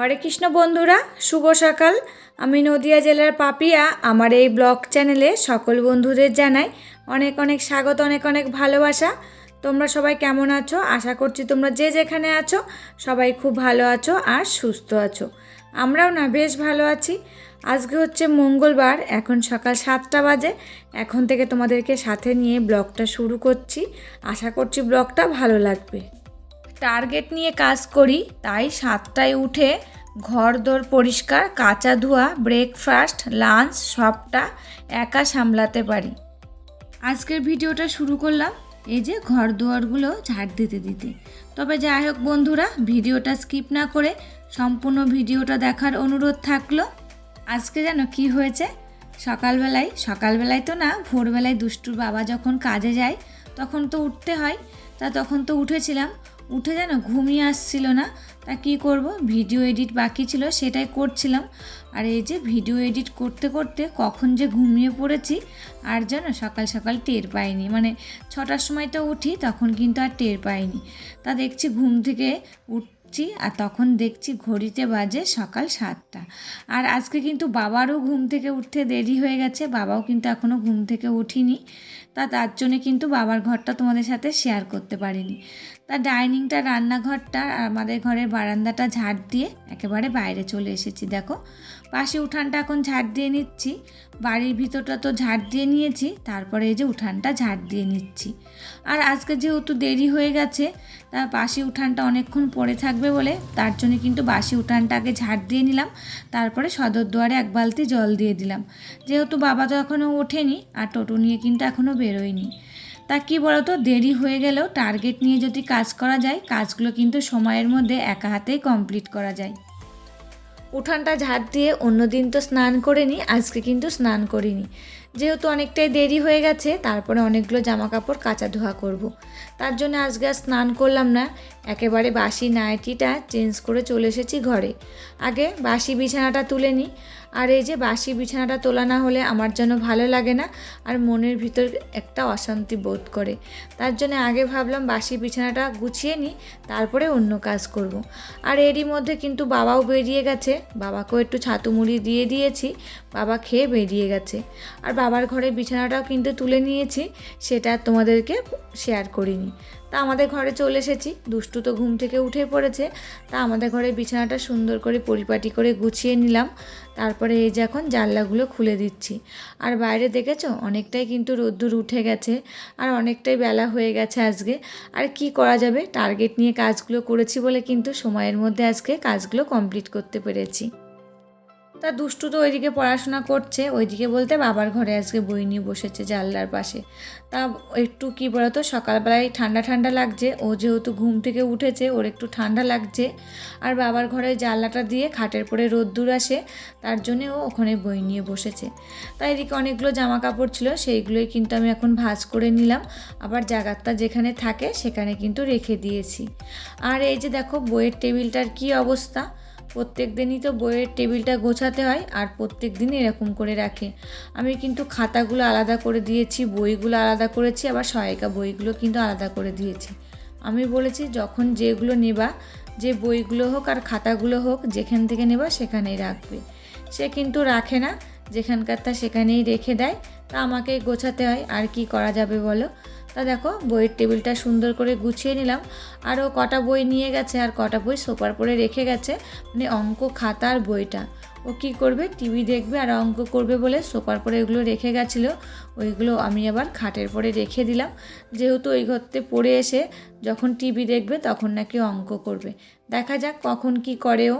হরে কৃষ্ণ বন্ধুরা, শুভ সকাল। আমি নদিয়া জেলার পাপিয়া। আমার এই ব্লগ চ্যানেলে সকল বন্ধুদের জানাই অনেক অনেক স্বাগত, অনেক অনেক ভালোবাসা। তোমরা সবাই কেমন আছো? আশা করছি তোমরা যে যেখানে আছো, সবাই খুব ভালো আছো আর সুস্থ আছো। আমরাও না বেশ ভালো আছি। আজকে হচ্ছে মঙ্গলবার, এখন সকাল সাতটা বাজে। এখন থেকে তোমাদেরকে সাথে নিয়ে ব্লগটা শুরু করছি। আশা করছি ব্লগটা ভালো লাগবে। টার্গেট নিয়ে কাজ করি, তাই সাতটায় উঠে ঘর দোর পরিষ্কার, কাঁচা ধোয়া ব্রেকফাস্ট লাঞ্চ সবটা একা সামলাতে পারি। আজকের ভিডিওটা শুরু করলাম এই যে ঘর দুয়ারগুলো ঝাড় দিতে দিতে। তবে যাই হোক বন্ধুরা, ভিডিওটা স্কিপ না করে সম্পূর্ণ ভিডিওটা দেখার অনুরোধ থাকল। আজকে যেন কি হয়েছে? সকালবেলায় সকালবেলায় তো না, ভোরবেলায় দুষ্টুর বাবা যখন কাজে যায়, তখন তো উঠতে হয়। তা তখন তো উঠেছিলাম উঠে যেন ঘুমিয়ে আসছিল না, তা কী করব? ভিডিও এডিট বাকি ছিল, সেটাই করছিলাম। আর এই যে ভিডিও এডিট করতে করতে কখন যে ঘুমিয়ে পড়েছি, আর যেন সকাল সকাল টের পাইনি। মানে ছটার সময় তো উঠি, তখন কিন্তু আর টের পাইনি। তা দেখছি ঘুম থেকে উঠছি, আর তখন দেখছি ঘড়িতে বাজে সকাল সাতটা। আর আজকে কিন্তু বাবারও ঘুম থেকে উঠতে দেরি হয়ে গেছে, বাবাও কিন্তু এখনও ঘুম থেকে উঠিনি। তা তার জন্যে কিন্তু বাবার ঘরটা তোমাদের সাথে শেয়ার করতে পারিনি। তা ডাইনিংটা রান্নাঘরটা, আমাদের ঘরের বারান্দাটা ঝাড় দিয়ে একেবারে বাইরে চলে এসেছি, দেখো। পাশে উঠানটা এখন ঝাড় দিয়ে নিচ্ছি। বাড়ির ভিতরটা তো ঝাড় দিয়ে নিয়েছি, তারপরে এই যে উঠানটা ঝাড় দিয়ে নিচ্ছি। আর আজকে যেহেতু দেরি হয়ে গেছে, তা বাসি উঠানটা অনেকক্ষণ পড়ে থাকবে বলে, তার জন্য কিন্তু বাসি উঠানটা আগে ঝাড় দিয়ে নিলাম। তারপরে সদর দুয়ারে এক বালতি জল দিয়ে দিলাম। যেহেতু বাবা তো এখনও ওঠেনি, আর টোটো নিয়ে কিন্তু এখনও বেরোয়নি। তা কি বলতো, দেরি হয়ে গেলেও টার্গেট নিয়ে যদি কাজ করা যায়, কাজগুলো কিন্তু সময়ের মধ্যে একা হাতেই কমপ্লিট করা যায়। উঠানটা ঝাড় দিয়ে অন্য দিন তো স্নান করে নিই আজকে কিন্তু স্নান করিনি। যেহেতু অনেকটাই দেরি হয়ে গেছে, তারপরে অনেকগুলো জামা কাপড় কাচা ধোয়া করব। তার জন্য আজকে আর স্নান করলাম না। একেবারে বাসি নাইটিটা চেঞ্জ করে চলে এসেছি ঘরে। আগে বাসি বিছানাটা তুলে নিই আর এই যে বাসি বিছানাটা তোলা না হলে আমার যেন ভালো লাগে না, আর মনের ভিতর একটা অশান্তি বোধ করে। তার জন্য আগে ভাবলাম বাসি বিছানাটা গুছিয়ে নিই, তারপরে অন্য কাজ করব। আর এরই মধ্যে কিন্তু বাবাও বেরিয়ে গেছে। বাবাকেও একটু ছাতু মুড়ি দিয়ে দিয়েছি, বাবা খেয়ে বেরিয়ে গেছে। আর বাবার ঘরে বিছানাটাও কিন্তু তুলে নিয়েছি, সেটা তোমাদেরকে শেয়ার করিনি। তা আমাদের ঘরে চলে এসেছি, দুষ্টু তো ঘুম থেকে উঠে পড়েছে, তা আমাদের ঘরে বিছানাটা সুন্দর করে পরিপাটি করে গুছিয়ে নিলাম। তারপরে এই যে এখন জানলাগুলো খুলে দিচ্ছি। আর বাইরে দেখেছ? অনেকটাই কিন্তু রোদ্দুর উঠে গেছে আর অনেকটাই বেলা হয়ে গেছে আজকে। আর কি করা যাবে? টার্গেট নিয়ে কাজগুলো করেছি বলে কিন্তু সময়ের মধ্যে আজকে কাজগুলো কমপ্লিট করতে পেরেছি। তা দুষ্টু তো ওইদিকে পড়াশোনা করছে, ওইদিকে বলতে বাবার ঘরে আজকে বই নিয়ে বসেছে জানলার পাশে। তা একটু কি বলতো, সকালবেলায় ঠান্ডা ঠান্ডা লাগছে, ও যেহেতু ঘুম থেকে উঠেছে, ওর একটু ঠান্ডা লাগছে। আর বাবার ঘরে জানলাটা দিয়ে খাটের পরে রোদ্দুর আসে, তার জন্যে ও ওখানে বই নিয়ে বসেছে। তাই এদিকে অনেকগুলো জামা কাপড় ছিল, সেইগুলোই কিন্তু আমি এখন ভাজ করে নিলাম। আবার জায়গাটা যেখানে থাকে, সেখানে কিন্তু রেখে দিয়েছি। আর এই যে দেখো, বইয়ের টেবিলটার কি অবস্থা? প্রত্যেক দিনই তো বইয়ের টেবিলটা গোছাতে হয় আর প্রত্যেক দিনই এরকম করে রাখে। আমি কিন্তু খাতাগুলো আলাদা করে দিয়েছি, বইগুলো আলাদা করেছি, আবার সহায়িকা বইগুলো কিন্তু আলাদা করে দিয়েছি। আমি বলেছি যখন যেগুলো নেবা, যে বইগুলো হোক আর খাতাগুলো হোক, যেখান থেকে নেবা সেখানেই রাখবে। সে কিন্তু রাখে না যেখানকার তা সেখানেই রেখে দেয়। তা আমাকেই গোছাতে হয়, আর কি করা যাবে বলো? তা দেখো, বইয়ের টেবিলটা সুন্দর করে গুছিয়ে নিলাম। আরও কটা বই নিয়ে গেছে আর কটা বই সোপার পরে রেখে গেছে মানে অঙ্ক খাতা আর বইটা। ও কী করবে? টিভি দেখবে আর অঙ্ক করবে বলে সোপার পরে এগুলো রেখে গেছিল। ওইগুলো আমি আবার খাটের পরে রেখে দিলাম। যেহেতু ওই ঘরতে পড়ে এসে যখন টিভি দেখবে তখন নাকি অঙ্ক করবে। দেখা যাক কখন কি করে ও।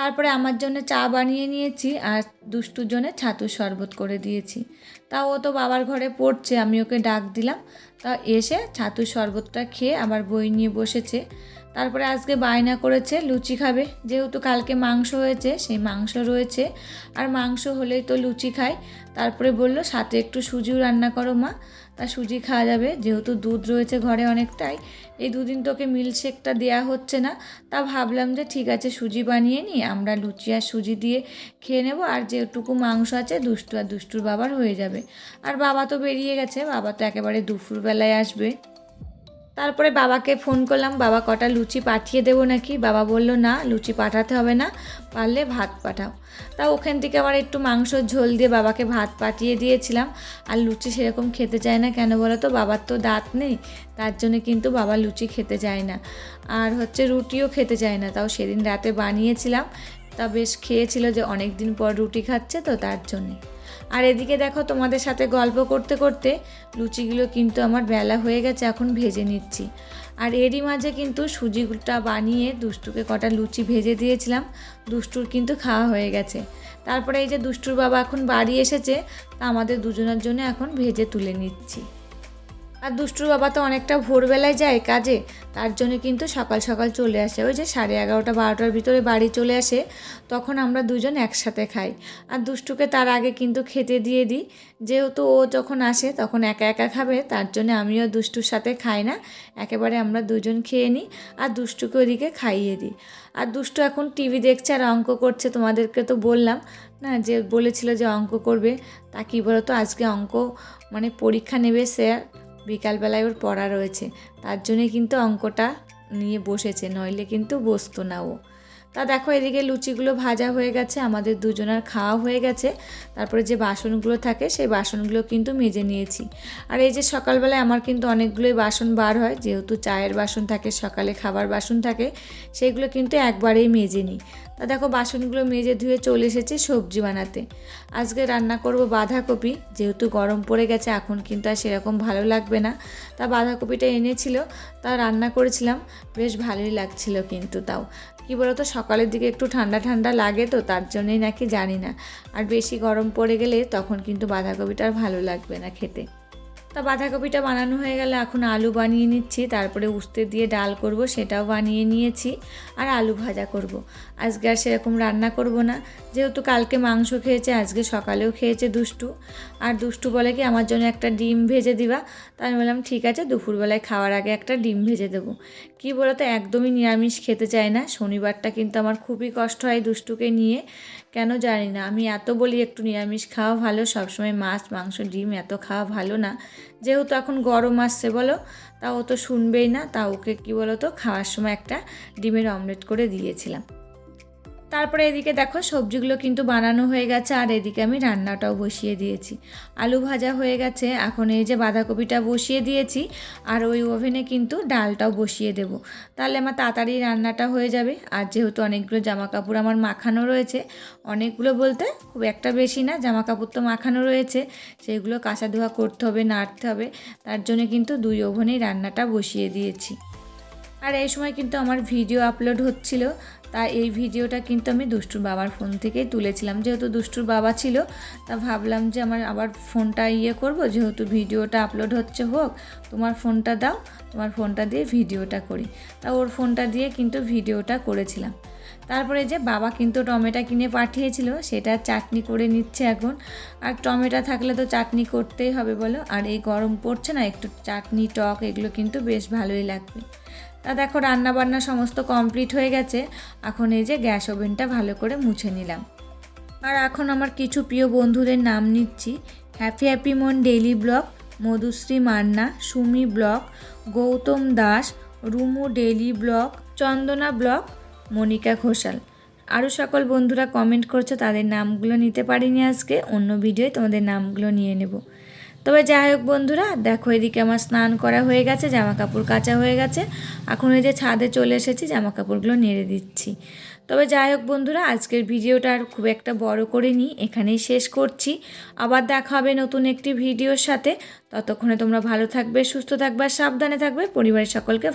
তারপরে আমার জন্য চা বানিয়ে নিয়েছি আর দুষ্টুর জন্য ছাতুর শরবত করে দিয়েছি। তা ও তো বাবার ঘরে পড়ছে, আমি ওকে ডাক দিলাম। তা এসে ছাতুর শরবতটা খেয়ে আবার বই নিয়ে বসেছে। তারপরে আজকে বায়না করেছে, লুচি খাবে। যেহেতু কালকে মাংস হয়েছে, সেই মাংস রয়েছে। আর মাংস হলেই তো লুচি খায়। তারপরে বলল, সাথে একটু সুজিও রান্না করো মা। তা সুজি খাওয়া যাবে, যেহেতু দুধ রয়েছে ঘরে অনেকটাই। এই দুদিন তোকে মিল্কশেকটা দেওয়া হচ্ছে না। তা ভাবলাম যে ঠিক আছে, সুজি বানিয়ে নিই আমরা লুচি আর সুজি দিয়ে খেয়ে নেব। আর যেটুকু মাংস আছে, দুষ্টু আর দুষ্টুর বাবার হয়ে যাবে। আর বাবা তো বেরিয়ে গেছে। বাবা তো একেবারে দুপুরবেলায় আসবে। তারপরে বাবাকে ফোন করলাম, বাবা, কটা লুচি পাঠিয়ে দেবো নাকি? বাবা বলল, না, লুচি পাঠাতে হবে না, পারলে ভাত পাঠাও। তা ওখান থেকে আবার একটু মাংসর ঝোল দিয়ে বাবাকে ভাত পাঠিয়ে দিয়েছিলাম। আর লুচি সেরকম খেতে চায় না কেন বলো তো, বাবার তো দাঁত নেই, তার জন্য কিন্তু বাবা লুচি খেতে চায় না। আর হচ্ছে রুটিও খেতে চায় না, তাও সেদিন রাতে বানিয়েছিলাম। তা বেশ খেয়েছিল যে অনেক দিন পর রুটি খাচ্ছে তো তার জন্যে। আর এদিকে দেখো তোমাদের সাথে গল্প করতে করতে লুচিগুলো কিন্তু আমার বেলা হয়ে গেছে, এখন ভেজে নিচ্ছি। আর এরই মাঝে কিন্তু সুজিটা বানিয়ে দুষ্টুকে কটা লুচি ভেজে দিয়েছিলাম, দুষ্টুর কিন্তু খাওয়া হয়ে গেছে। তারপরে এই যে দুষ্টুর বাবা এখন বাড়ি এসেছে, তা আমাদের দুজনের জন্য এখন ভেজে তুলে নিচ্ছি। আর দুষ্টুর বাবা তো অনেকটা ভোরবেলায় যায় কাজে, তার জন্য কিন্তু সকাল সকাল চলে আসে। ওই যে সাড়ে এগারোটা বারোটার ভিতরে বাড়ি চলে আসে, তখন আমরা দুজন একসাথে খাই। আর দুষ্টুকে তার আগে কিন্তু খেতে দিয়ে দিই। যেহেতু ও যখন আসে, তখন একা একা খাবে, তার জন্য আমিও দুষ্টুর সাথে খাই না। একেবারে আমরা দুজন খেয়ে নিই আর দুষ্টুকে ওদিকে খাইয়ে দিই। আর দুষ্টু এখন টিভি দেখছে আর অঙ্ক করছে, তোমাদেরকে তো বললাম, না, যে বলেছিল যে অঙ্ক করবে। তা কী বলতো, আজকে অঙ্ক মানে পরীক্ষা নেবে স্যার। বিকালবেলায় ওর পড়া রয়েছে। তার জন্যে কিন্তু অঙ্কটা নিয়ে বসেছে, নইলে কিন্তু বসতো না ও। তা দেখো, এদিকে লুচিগুলো ভাজা হয়ে গেছে, আমাদের দুজনার খাওয়া হয়ে গেছে। তারপরে যে বাসনগুলো থাকে, সেই বাসনগুলো কিন্তু মেজে নিয়েছি। আর এই যে সকালবেলায় আমার কিন্তু অনেকগুলোই বাসন বার হয়, যেহেতু চায়ের বাসন থাকে, সকালে খাবার বাসন থাকে, সেইগুলো কিন্তু একবারেই মেজে নিই। তা দেখো বাসনগুলো মেজে ধুয়ে চলে এসেছি সবজি বানাতে। আজকে রান্না করব বাঁধাকপি, যেহেতু গরম পড়ে গেছে, এখন কিন্তু আর সেরকম ভালো লাগবে না। তা বাঁধাকপিটা এনেছিল, তা রান্না করেছিলাম, বেশ ভালোই লাগছিল কিন্তু তাও। কি বলতো, সকালের দিকে একটু ঠান্ডা ঠান্ডা লাগে তো, তার জন্যই নাকি জানি না। আর বেশি গরম পড়ে গেলে তখন কিন্তু বাঁধাকপিটা আর ভালো লাগবে না খেতে। তা বাঁধাকপিটা বানানো হয়ে গেলে এখন আলু বানিয়ে নিচ্ছি, তারপরে উস্তে দিয়ে ডাল করব, সেটাও বানিয়ে নিয়েছি, আর আলু ভাজা করব। আজকে আর সেরকম রান্না করব না, যেহেতু কালকে মাংস খেয়েছে, আজকে সকালেও খেয়েছে দুষ্টু। আর দুষ্টু বলে কি, আমার জন্য একটা ডিম ভেজে দিবা? তা আমি বললাম, ঠিক আছে, দুপুরবেলায় খাওয়ার আগে একটা ডিম ভেজে দেবো। কী বলতো, একদমই নিরামিষ খেতে চায় না। শনিবারটা কিন্তু আমার খুবই কষ্ট হয় দুষ্টুকে নিয়ে। কেন জানি না, আমি এত বলি একটু নিরামিষ খাওয়া ভালো, সবসময় মাছ, মাংস, ডিম এত খাওয়া ভালো না। যেহেতু এখন গরম আসছে বলো, তা ও তো শুনবেই না, তা ওকে কী বলো তো খাওয়ার সময় একটা ডিমের অমলেট করে দিয়েছিলাম। তারপরে এদিকে দেখো সবজিগুলো কিন্তু বানানো হয়ে গেছে, আর এদিকে আমি রান্নাটাও বসিয়ে দিয়েছি। আলু ভাজা হয়ে গেছে, এখন এই যে বাঁধাকপিটা বসিয়ে দিয়েছি, আর ওই ওভেনে কিন্তু ডালটাও বসিয়ে দেব। তাহলে আমার তাড়াতাড়ি রান্নাটা হয়ে যাবে, আর যেহেতু অনেকগুলো জামা কাপড় আমার মাখানো রয়েছে, অনেকগুলো বলতে খুব একটা বেশি না জামা কাপড় তো মাখানো রয়েছে সেইগুলো কাঁচা ধোয়া করতে হবে, নাড়তে হবে, তার জন্য কিন্তু দুই ওভেনেই রান্নাটা বসিয়ে দিয়েছি। আর এই সময় কিন্তু আমার ভিডিও আপলোড হচ্ছিল তা এই ভিডিওটা কিন্তু আমি দুষ্টুর বাবার ফোন থেকেই তুলেছিলাম। যেহেতু দুষ্টুর বাবা ছিল, তা ভাবলাম যে আমার আবার ফোনটা ইয়ে করব। যেহেতু ভিডিওটা আপলোড হচ্ছে, হোক, তোমার ফোনটা দাও, তোমার ফোনটা দিয়ে ভিডিওটা করি। তা ওর ফোনটা দিয়ে কিন্তু ভিডিওটা করেছিলাম। তারপরে যে বাবা কিন্তু টমেটো কিনে পাঠিয়েছিল, সেটা চাটনি করে নিচ্ছে এখন। আর টমেটো থাকলে তো চাটনি করতেই হবে বলো। আর এই গরম পড়ছে না, একটু চাটনি টক, এগুলো কিন্তু বেশ ভালোই লাগবে। তা দেখো রান্না বান্না সমস্ত কমপ্লিট হয়ে গেছে। এখন এই যে গ্যাস ওভেনটা ভালো করে মুছে নিলাম। আর এখন আমার কিছু প্রিয় বন্ধুদের নাম নিচ্ছি। হ্যাপি হ্যাপি মন daily blog Madhushree Manna, Sumi blog, Gautam Das, Rumu daily blog Chandana blog, Monica Ghoshal. আরও সকল বন্ধুরা কমেন্ট করছে, তাদের নামগুলো নিতে পারিনি আজকে। অন্য ভিডিওয় তোমাদের নামগুলো নিয়ে নেব। তবে যাই হোক বন্ধুরা, দেখো এদিকে আমার স্নান করা হয়ে গেছে জামা কাপড় কাঁচা হয়ে গেছে। এখন ওই যে ছাদে চলে এসেছি জামা কাপড়গুলো নেড়ে দিচ্ছি। তবে যাই হোক বন্ধুরা, আজকের ভিডিওটা আর খুব একটা বড় করে নিই এখানেই শেষ করছি। আবার দেখা হবে নতুন একটি ভিডিওর সাথে। ততক্ষণে তোমরা ভালো থাকবে, সুস্থ থাকবে, আর সাবধানে থাকবে। পরিবারের সকলকে